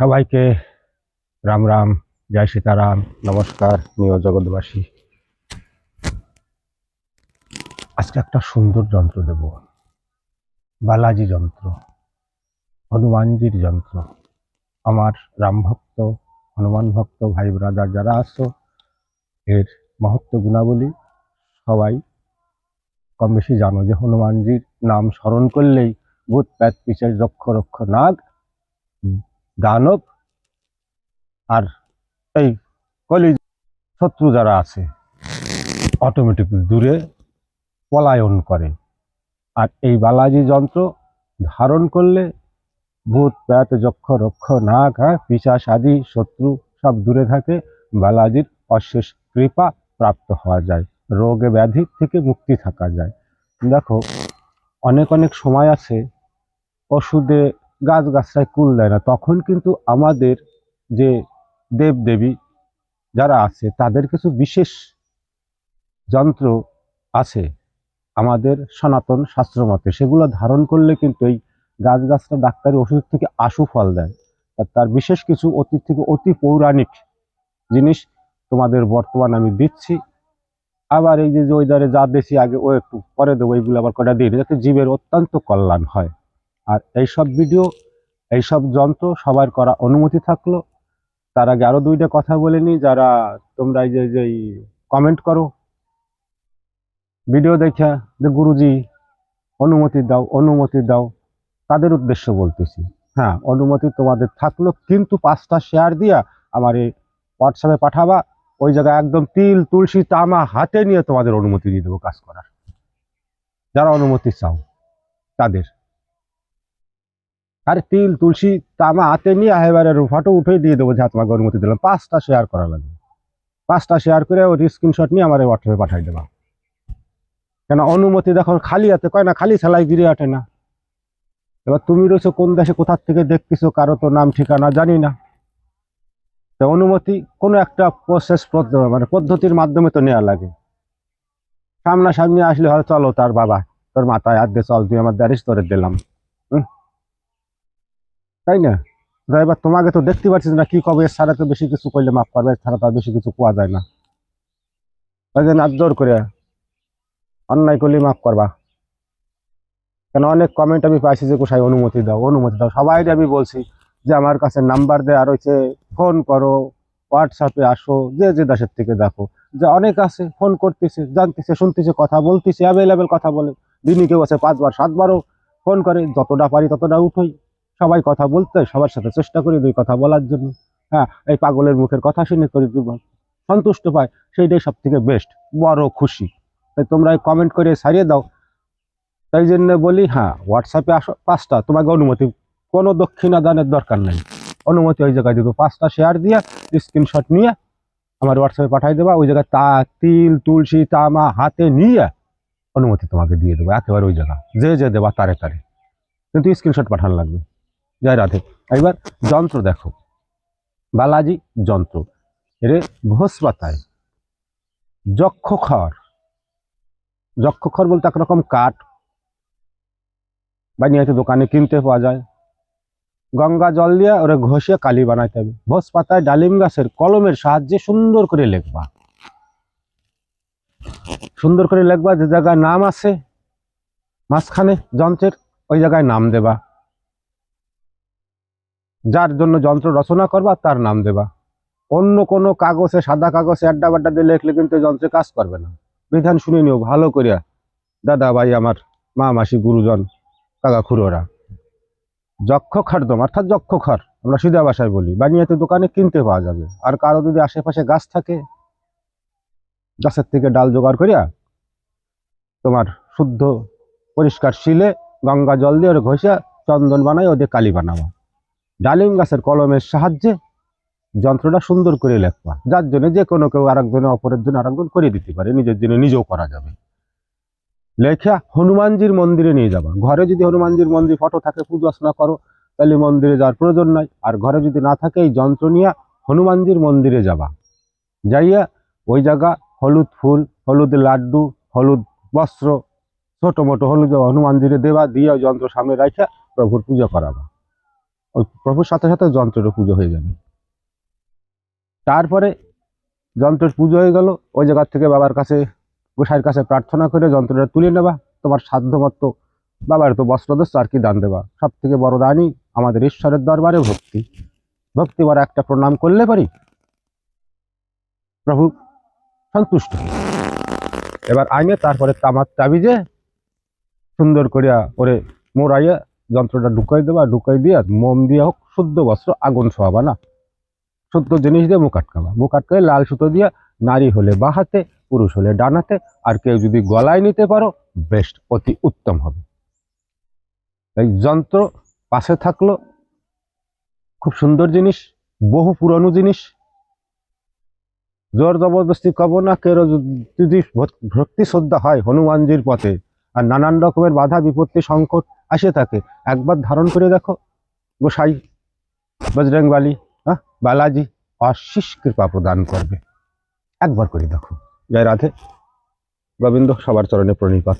সবাইকে রাম রাম, জয় সীতারাম, নমস্কার নিয় জগৎবাসী। আজকে একটা সুন্দর যন্ত্র দেব। বালাজি যন্ত্র, হনুমানজির যন্ত্র। আমার রাম ভক্ত, হনুমান ভক্ত, ভাই ব্রাদার যারা আছো, এর মহত্ব গুণাবলী সবাই কম বেশি জানো যে হনুমানজির নাম স্মরণ করলেই ভূত প্যাত পিছের যক্ষ, রক্ষ, নাগ দানব আর এই কলি শত্রু যারা আছে অটোমেটিক দূরে পলায়ন করে। আর এই বালাজি যন্ত্র ধারণ করলে ভূত প্যাত যক্ষ, রক্ষ, নাগ হ্যাঁ পিসাস আদি শত্রু সব দূরে থাকে। বালাজির অশেষ কৃপা প্রাপ্ত হওয়া যায়, রোগে ব্যাধি থেকে মুক্তি থাকা যায়। দেখো, অনেক অনেক সময় আছে ওষুধে গাছ গাছটায় কুল দেয় না। তখন কিন্তু আমাদের যে দেব দেবী যারা আছে তাদের কিছু বিশেষ যন্ত্র আছে আমাদের সনাতন শাস্ত্র মতে। সেগুলো ধারণ করলে কিন্তু এই গাছ গাছটা ডাক্তারি ওষুধ থেকে আশু ফল দেয়। তার বিশেষ কিছু অতীত থেকে অতি পৌরাণিক জিনিস তোমাদের বর্তমান আমি দিচ্ছি। আবার এই যে যে ওইদারে যা দেশি আগে ও একটু পরে দেবো এইগুলো আবার কটা দিই, যাতে জীবের অত্যন্ত কল্যাণ হয়। আর এইসব ভিডিও এইসব যন্ত্র সবার করা অনুমতি থাকল। তার আগে আরও দুইটা কথা বলে নি যারা তোমরা এই যে যে কমেন্ট করো, ভিডিও দেখা যে গুরুজি অনুমতি দাও অনুমতি দাও, তাদের উদ্দেশ্য বলতেছি। হ্যাঁ অনুমতি তোমাদের থাকল, কিন্তু পাঁচটা শেয়ার দিয়া আমার এই হোয়াটসঅ্যাপে পাঠাবা, ওই জায়গায় একদম তিল, তুলসী, তামা হাতে নিয়ে তোমাদের অনুমতি দিয়ে দেবো কাজ করার। যারা অনুমতি চাও, তাদের। আরে তিল, তুলসী তামা হাতে নিয়ে এবারে ফটো উঠে দিয়ে দেবো যে তোমাকে অনুমতি দিলাম। পাঁচটা শেয়ার করা লাগবে। পাঁচটা শেয়ার করে ওর স্ক্রিনশট নিয়ে আমার হোয়াটসঅ্যাপে পাঠাই দেবা। কেন, অনুমতি দেখো, খালি হাতে কয় না, খালি সেলাই গিরে আটে না। এবার তুমি রয়েছো কোন দেশে কোথার থেকে দেখতেছো, কারও তো নাম, ঠিকানা জানি না। তো অনুমতি কোনো একটা প্রসেস মানে পদ্ধতির মাধ্যমে তো নেওয়া লাগে। সামনাসামনি আসলে হয় চলো, তার বাবা, তোর মাথায় হাত চল, তুই আমার দ্বারিস তোরে দিলাম? তাই না? এবার তোমাকে তো দেখতে পাচ্ছিস না কি কবে এর ছাড়া তো বেশি কিছু করলে মাফ করবে এর ছাড়া তো আর বেশি কিছু পাওয়া যায় না। ওই জন্য করে অন্যায় করলে মাফ করবা। কেন অনেক কমেন্ট আমি পাইছি যে, কোথায় অনুমতি দাও অনুমতি দাও। সবাই আমি বলছি যে, আমার কাছে নাম্বার দেয় আর হচ্ছে ফোন করো হোয়াটসঅ্যাপে আসো, যে যে দেশের থেকে দেখো। যে অনেক আছে ফোন করতেছে, জানতেছে, শুনতেছে, কথা বলতেছে অ্যাভেলেবেল কথা বলে। দিনই কেউ আছে পাঁচবার, সাতবারও ফোন করে, যতটা পারি ততটা উঠোই। সবাই কথা বলতে, সবার সাথে চেষ্টা করি দুই কথা বলার জন্য। হ্যাঁ এই পাগলের মুখের কথা শুনে করি দুর্বল সন্তুষ্ট পায় সেইটাই সব থেকে বেস্ট বড় খুশি। তাই তোমরা কমেন্ট করে সারিয়ে দাও। তাই জন্য বলি হ্যাঁ হোয়াটসঅ্যাপে আসো, পাঁচটা। তোমাকে অনুমতি, কোনো দক্ষিণা দানের দরকার নেই। অনুমতি ওই জায়গায় দিব। পাঁচটা শেয়ার দিয়ে স্ক্রিনশট নিয়ে আমার হোয়াটসঅ্যাপে পাঠিয়ে দেবা। ওই জায়গায় তা, তিল, তুলসী, তামা হাতে নিয়ে অনুমতি তোমাকে দিয়ে দেবো। একেবারে ওই জায়গা। যে যে দেবা তারে তারে। কিন্তু স্ক্রিনশট পাঠানো লাগবে। জয় রাধে। এবার যন্ত্র দেখো। বালাজি যন্ত্র। এর ঘোষ পাতায় যক্ষখর যক্ষখর বলতে একরকম কাঠ। বানিয়ে হয়তো দোকানে কিনতে পাওয়া যায়। গঙ্গা জল দিয়ে ওরা ঘষে কালি বানাইতে হবে। ভোজ পাতায় ডালিম গাছের কলমের সাহায্যে সুন্দর করে লিখবা। সুন্দর করে লিখবা যে জায়গায় নাম আছে, মাঝখানে যন্ত্রের ওই জায়গায় নাম দেবা। যার জন্য যন্ত্র রচনা করবা, তার নাম দেবা। অন্য কোনো কাগজে, সাদা কাগজে আড্ডা বাড্ডা দিয়ে লিখলে কিন্তু যন্ত্রে কাজ করবে না। বিধান শুনে নিও, ভালো করিয়া। দাদা ভাই আমার মা, মাসি, গুরুজন, কাকা, খুড়োরা। যক্ষ খাদ্যম অর্থাৎ যক্ষ খড়, আমরা সিধা ভাষায় বলি। বানিয়াতে দোকানে কিনতে পাওয়া যাবে। আর কারও যদি আশেপাশে গাছ থাকে, গাছের থেকে ডাল জোগাড় করিয়া তোমার শুদ্ধ, পরিষ্কার শিলে গঙ্গা জল দিয়ে ওর ঘষিয়া চন্দন বানাই ওদের কালি বানাবা। ডালিম গাছের কলমের সাহায্যে যন্ত্রটা সুন্দর করে লেখবা। যার জন্য যে কোনো কেউ আরেকজনে, অপরের জন্য আরেকজন করে দিতে পারে, নিজের জন্য নিজেও করা যাবে। লেখা হনুমানজির মন্দিরে নিয়ে যাবা। ঘরে যদি হনুমানজির মন্দির ফটো থাকে, পুজো অর্চনা করো, তাহলে মন্দিরে যাওয়ার প্রয়োজন নাই। আর ঘরে যদি না থাকে, এই যন্ত্র নিয়ে হনুমানজির মন্দিরে যাবা। যাইয়া ওই জায়গা হলুদ ফুল, হলুদ লাড্ডু, হলুদ বস্ত্র, ছোট মোটো হলুদ হনুমানজিরে দেবা, দিয়ে যন্ত্র সামনে রাখা প্রভুর পুজো করাবা। ওই প্রভুর সাথে সাথে যন্ত্রেরও পুজো হয়ে যাবে। তারপরে যন্ত্রের পুজো হয়ে গেল, ওই জায়গার থেকে বাবার কাছে, গোসাইয়ের কাছে প্রার্থনা করে যন্ত্রটা তুলে নেবা, তোমার সাধ্যমতো বাবার তো বস্ত্র দোষ আর কি দান দেবা। সব থেকে বড় দানই আমাদের ঈশ্বরের দরবারে ভক্তি। ভক্তি বড় একটা প্রণাম করলে পারি। প্রভু সন্তুষ্ট। এবার আইনে তারপরে তামার তাবিজে সুন্দর করিয়া ওরে মোড়াইয়া যন্ত্রটা ঢুকাই দেবা ঢুকাই দিয়া মম দিয়া হোক, শুদ্ধ বস্ত্র, আগুন ছোয়াবা না। শুদ্ধ জিনিস দিয়ে মুখ আটকাবা। মুখ আটকাই লাল সুতো দিয়া নারী হলে বা হাতে, পুরুষ হলে ডানাতে, আর কেউ যদি গলায় নিতে পারো বেস্ট অতি উত্তম হবে। এই যন্ত্র পাশে থাকল, খুব সুন্দর জিনিস, বহু পুরনো জিনিস। জোর জবরদস্তি কব না কেউ যদি ভক- ভক্তি শ্রদ্ধা হয় হনুমানজির পথে, আর নানান রকমের বাধা, বিপত্তি, সংকট আসে থাকে একবার ধারণ করে দেখো। গোসাই, বজরংবালি হ্যাঁ বালাজি, অশিস কৃপা প্রদান করবে। একবার করে দেখো। জয় রাধে। গোবিন্দ সবার চরণে প্রণিপাত।